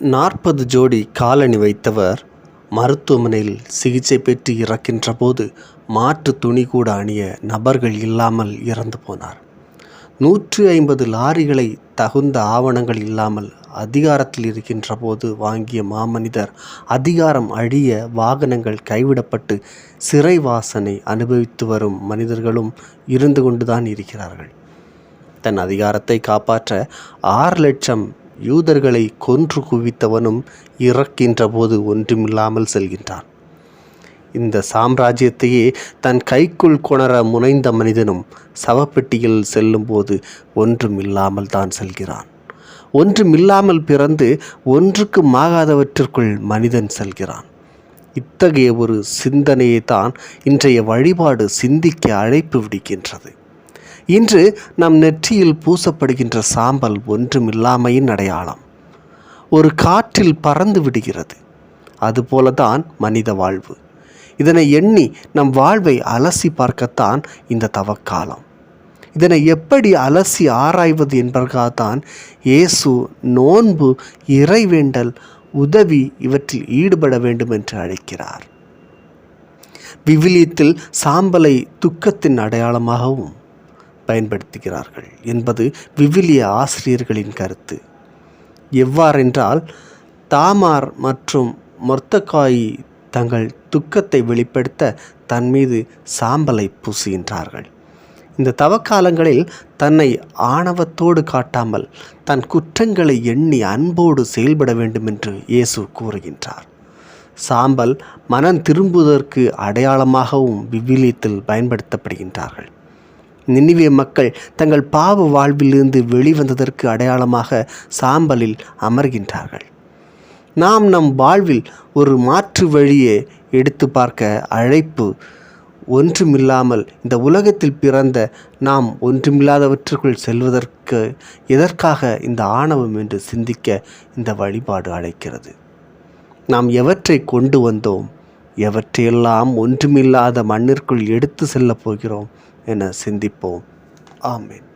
நாற்பது ஜோடி காலணி வைத்தவர் மருத்துவமனையில் சிகிச்சை பெற்று இறக்கின்ற போது மாற்று துணி கூட அணிய நபர்கள் இல்லாமல் இறந்து போனார். நூற்று ஐம்பது லாரிகளை தகுந்த ஆவணங்கள் இல்லாமல் அதிகாரத்தில் இருக்கின்ற போது வாங்கிய மாமனிதர் அதிகாரம் அழிய வாகனங்கள் கைவிடப்பட்டு சிறை வாசனை அனுபவித்து வரும் மனிதர்களும் இருந்து கொண்டுதான் இருக்கிறார்கள். தன் அதிகாரத்தை காப்பாற்ற ஆறு லட்சம் யூதர்களை கொன்று குவித்தவனும் இறக்கின்ற போது ஒன்றுமில்லாமல் செல்கின்றான். இந்த சாம்ராஜ்யத்தையே தன் கைக்குள் கொணர முனைந்த மனிதனும் சவப்பெட்டியில் செல்லும்போது ஒன்றுமில்லாமல் தான் செல்கிறான். ஒன்றுமில்லாமல் பிறந்து ஒன்றுக்கு மாகாதவற்றிற்குள் மனிதன் செல்கிறான். இத்தகைய ஒரு சிந்தனையை தான் இன்றைய வழிபாடு சிந்திக்க அழைப்பு விடுக்கின்றது. இன்று நம் நெற்றியில் பூசப்படுகின்ற சாம்பல் ஒன்றுமில்லாமையின் அடையாளம். ஒரு காற்றில் பறந்து விடுகிறது. அதுபோலதான் மனித வாழ்வு. இதனை எண்ணி நம் வாழ்வை அலசி பார்க்கத்தான் இந்த தவக்காலம். இதனை எப்படி அலசி ஆராய்வது என்பதற்காகத்தான் இயேசு நோன்பு இறைவேண்டல் உதவி இவற்றில் ஈடுபட வேண்டும் என்று அழைக்கிறார். விவிலியத்தில் சாம்பலை துக்கத்தின் அடையாளமாகவும் பயன்படுத்துகிறார்கள் என்பது விவிலிய ஆசிரியர்களின் கருத்து. எவ்வாறென்றால் தாமார் மற்றும் மொர்த்தக்காயி தங்கள் துக்கத்தை வெளிப்படுத்த தன் மீது சாம்பலை பூசுகின்றார்கள். இந்த தவக்காலங்களில் தன்னை ஆணவத்தோடு காட்டாமல் தன் குற்றங்களை எண்ணி அன்போடு செயல்பட வேண்டும் என்று இயேசு கூறுகின்றார். சாம்பல் மனம் திரும்புவதற்கு அடையாளமாகவும் விவிலியத்தில் பயன்படுத்தப்படுகின்றார்கள். நினிவே மக்கள் தங்கள் பாவ வாழ்விலிருந்து வெளிவந்ததற்கு அடையாளமாக சாம்பலில் அமர்கின்றார்கள். நாம் நம் வாழ்வில் ஒரு மாற்று வழியை எடுத்து பார்க்க அழைப்பு ஒன்றுமில்லாமல் இந்த உலகத்தில் பிறந்த நாம் ஒன்றுமில்லாதவற்றுக்குள் செல்வதற்கு எதற்காக இந்த ஆணவம் என்று சிந்திக்க இந்த வழிபாடு அழைக்கிறது? நாம் எவற்றை கொண்டு வந்தோம்? எவற்றையெல்லாம் ஒன்றுமில்லாத மண்ணிற்குள் எடுத்து செல்லப் போகிறோம் என சிந்திப்போம். ஆமேன்.